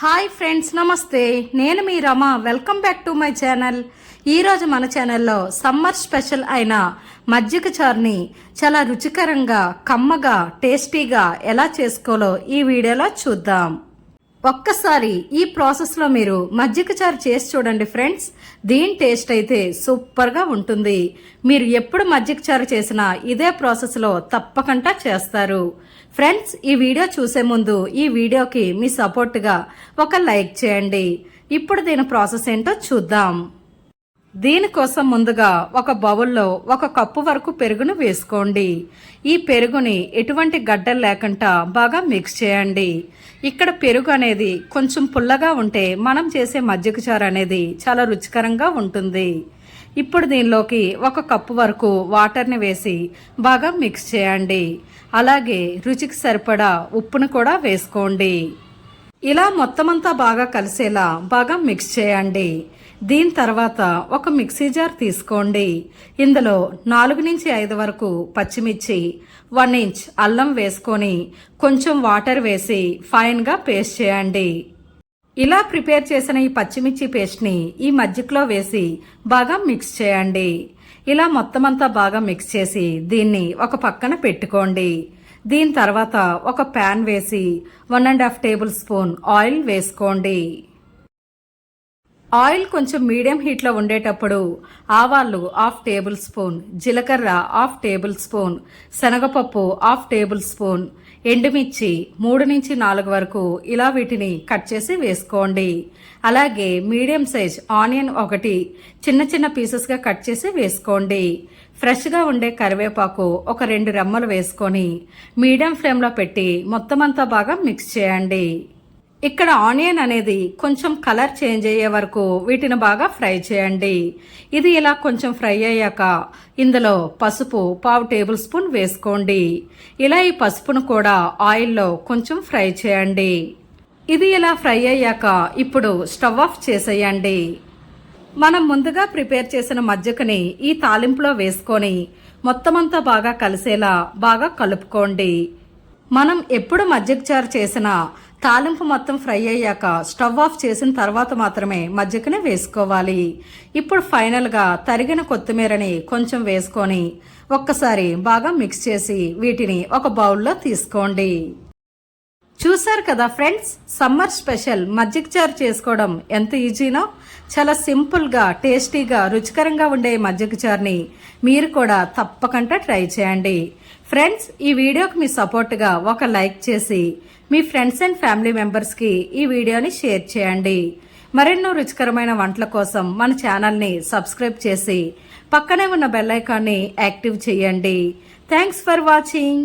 Hi friends నమస్తే. నేను మీ Rama. Welcome back to my channel. ఈరోజు మన ఛానల్లో సమ్మర్ స్పెషల్ అయిన మజ్జిగ చారుని చాలా రుచికరంగా కమ్మగా టేస్టీగా ఎలా చేసుకోవాలో ఈ వీడియోలో చూద్దాం. ఒక్కసారి ఈ ప్రాసెస్లో మీరు మజ్జిగ చారు చేసి చూడండి ఫ్రెండ్స్. దీని టేస్ట్ అయితే సూపర్గా ఉంటుంది. మీరు ఎప్పుడు మజ్జిగ చారు చేసినా ఇదే ప్రాసెస్లో తప్పకుండా చేస్తారు. ఫ్రెండ్స్ ఈ వీడియో చూసే ముందు ఈ వీడియోకి మీ సపోర్ట్గా ఒక లైక్ చేయండి. ఇప్పుడు దీని ప్రాసెస్ ఏంటో చూద్దాం. దీనికోసం ముందుగా ఒక బౌల్లో ఒక కప్పు వరకు పెరుగును వేసుకోండి. ఈ పెరుగుని ఎటువంటి గడ్డలు లేకుండా బాగా మిక్స్ చేయండి. ఇక్కడ పెరుగు అనేది కొంచెం పుల్లగా ఉంటే మనం చేసే మజ్జిగ చారు అనేది చాలా రుచికరంగా ఉంటుంది. ఇప్పుడు దీనిలోకి ఒక కప్పు వరకు వాటర్ని వేసి బాగా మిక్స్ చేయండి. అలాగే రుచికి సరిపడా ఉప్పును కూడా వేసుకోండి. ఇలా మొత్తమంతా బాగా కలిసేలా బాగా మిక్స్ చేయండి. దీని తర్వాత ఒక మిక్సీ జార్ తీసుకోండి. ఇందులో నాలుగు నుంచి ఐదు వరకు పచ్చిమిర్చి వన్ ఇంచ్ అల్లం వేసుకొని కొంచెం వాటర్ వేసి ఫైన్గా పేస్ట్ చేయండి. ఇలా ప్రిపేర్ చేసిన ఈ పచ్చిమిర్చి పేస్ట్ని ఈ మజ్జిగలో వేసి బాగా మిక్స్ చేయండి. ఇలా మొత్తం అంతా బాగా మిక్స్ చేసి దీన్ని ఒక పక్కన పెట్టుకోండి. దీని తర్వాత ఒక ప్యాన్ వేసి one and half tablespoon oil వేసుకోండి. ఆయిల్ కొంచెం మీడియం హీట్లో ఉండేటప్పుడు ఆవాలు హాఫ్ టేబుల్ స్పూన్ జీలకర్ర హాఫ్ టేబుల్ స్పూన్ శనగపప్పు హాఫ్ టేబుల్ స్పూన్ ఎండుమిర్చి మూడు నుంచి నాలుగు వరకు ఇలా వీటిని కట్ చేసి వేసుకోండి. అలాగే మీడియం సైజ్ ఆనియన్ ఒకటి చిన్న చిన్న పీసెస్గా కట్ చేసి వేసుకోండి. ఫ్రెష్గా ఉండే కరివేపాకు ఒక రెండు రెమ్మలు వేసుకొని మీడియం ఫ్లేమ్లో పెట్టి మొత్తం అంతా బాగా మిక్స్ చేయండి. ఇక్కడ ఆనియన్ అనేది కొంచెం కలర్ చేంజ్ అయ్యే వరకు వీటిని బాగా ఫ్రై చేయండి. ఇది ఇలా కొంచెం ఫ్రై అయ్యాక ఇందులో పసుపు పావు టేబుల్ స్పూన్ వేసుకోండి. ఇలా ఈ పసుపును కూడా ఆయిల్లో కొంచెం ఫ్రై చేయండి. ఇది ఇలా ఫ్రై అయ్యాక ఇప్పుడు స్టవ్ ఆఫ్ చేసేయండి. మనం ముందుగా ప్రిపేర్ చేసిన మజ్జిగని ఈ తాలింపులో వేసుకొని మొత్తం అంతా బాగా కలిసేలా బాగా కలుపుకోండి. మనం ఎప్పుడు మజ్జిగ చారు చేసినా తాలింపు మొత్తం ఫ్రై అయ్యాక స్టవ్ ఆఫ్ చేసిన తర్వాత మాత్రమే మజ్జిగని వేసుకోవాలి. ఇప్పుడు ఫైనల్గా తరిగిన కొత్తిమీరని కొంచెం వేసుకొని ఒక్కసారి బాగా మిక్స్ చేసి వీటిని ఒక బౌల్లో తీసుకోండి. చూశారు కదా ఫ్రెండ్స్ సమ్మర్ స్పెషల్ మజ్జిగ చారు చేసుకోవడం ఎంత ఈజీనో? చాలా సింపుల్గా టేస్టీగా రుచికరంగా ఉండే మజ్జిగ చారుని మీరు కూడా తప్పకుండా ట్రై చేయండి. ఫ్రెండ్స్ ఈ వీడియోకి మీ సపోర్ట్గా ఒక లైక్ చేసి మీ ఫ్రెండ్స్ అండ్ ఫ్యామిలీ మెంబర్స్కి ఈ వీడియోని షేర్ చేయండి. మరెన్నో రుచికరమైన వంటల కోసం మన ఛానల్ని సబ్స్క్రైబ్ చేసి పక్కనే ఉన్న బెల్ ఐకాన్ని యాక్టివ్ చేయండి. Thanks for watching.